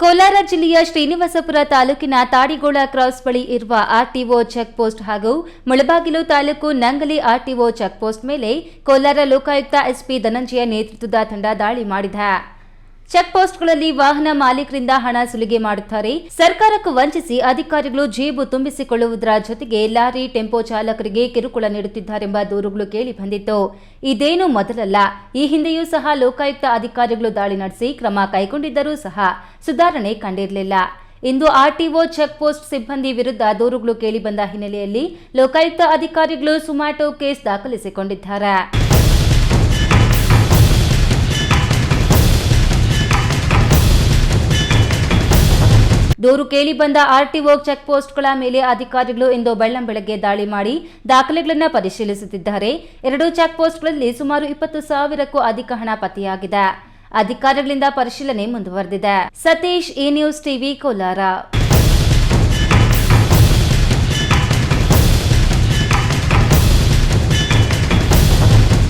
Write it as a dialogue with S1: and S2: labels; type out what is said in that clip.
S1: ಕೋಲಾರ ಜಿಲ್ಲೆಯ ಶ್ರೀನಿವಾಸಪುರ ತಾಲೂಕಿನ ತಾಡಿಗೋಳ ಕ್ರಾಸ್ ಬಳಿ ಇರುವ ಆರ್ಟಿಒ ಚೆಕ್ ಪೋಸ್ಟ್ ಹಾಗೂ Mulbagal taluk Nangali RTO check post ಮೇಲೆ ಕೋಲಾರ ಲೋಕಾಯುಕ್ತ ಎಸ್ಪಿ ಧನಂಜಯ ನೇತೃತ್ವದ ತಂಡ ದಾಳಿ ಮಾಡಿದೆ. ಚೆಕ್ ಪೋಸ್ಟ್ಗಳಲ್ಲಿ ವಾಹನ ಮಾಲೀಕರಿಂದ ಹಣ ಸುಲಿಗೆ ಮಾಡುತ್ತಾರೆ. ಸರ್ಕಾರಕ್ಕೂ ವಂಚಿಸಿ ಅಧಿಕಾರಿಗಳು ಜೇಬು ತುಂಬಿಸಿಕೊಳ್ಳುವುದರ ಜೊತೆಗೆ ಲಾರಿ ಟೆಂಪೋ ಚಾಲಕರಿಗೆ ಕಿರುಕುಳ ನೀಡುತ್ತಿದ್ದಾರೆಂಬ ದೂರುಗಳು ಕೇಳಿ ಬಂದಿತ್ತು. ಇದೇನು ಮೊದಲಲ್ಲ. ಈ ಹಿಂದೆಯೂ ಸಹ ಲೋಕಾಯುಕ್ತ ಅಧಿಕಾರಿಗಳು ದಾಳಿ ನಡೆಸಿ ಕ್ರಮ ಕೈಗೊಂಡಿದ್ದರೂ ಸಹ ಸುಧಾರಣೆ ಕಂಡಿರಲಿಲ್ಲ. ಇಂದು ಆರ್ಟಿಒ ಚೆಕ್ ಪೋಸ್ಟ್ ಸಿಬ್ಬಂದಿ ವಿರುದ್ಧ ದೂರುಗಳು ಕೇಳಿಬಂದ ಹಿನ್ನೆಲೆಯಲ್ಲಿ ಲೋಕಾಯುಕ್ತ ಅಧಿಕಾರಿಗಳು ಸುಮಾಟೋ ಕೇಸ್ ದಾಖಲಿಸಿಕೊಂಡಿದ್ದಾರೆ. ದೂರು ಕೇಳಿಬಂದ ಆರ್ಟಿಒ ಚೆಕ್ ಪೋಸ್ಟ್ಗಳ ಮೇಲೆ ಅಧಿಕಾರಿಗಳು ಇಂದು ಬೆಳ್ಳಂ ಬೆಳಗ್ಗೆ ದಾಳಿ ಮಾಡಿ ದಾಖಲೆಗಳನ್ನು ಪರಿಶೀಲಿಸುತ್ತಿದ್ದಾರೆ. ಎರಡು ಚೆಕ್ ಪೋಸ್ಟ್ಗಳಲ್ಲಿ ಸುಮಾರು ಇಪ್ಪತ್ತು ಸಾವಿರಕ್ಕೂ ಅಧಿಕ ಹಣ ಪತ್ತೆಯಾಗಿದೆ. ಅಧಿಕಾರಿಗಳಿಂದ ಪರಿಶೀಲನೆ ಮುಂದುವರೆದಿದೆ. Satish, A news TV, Kolar.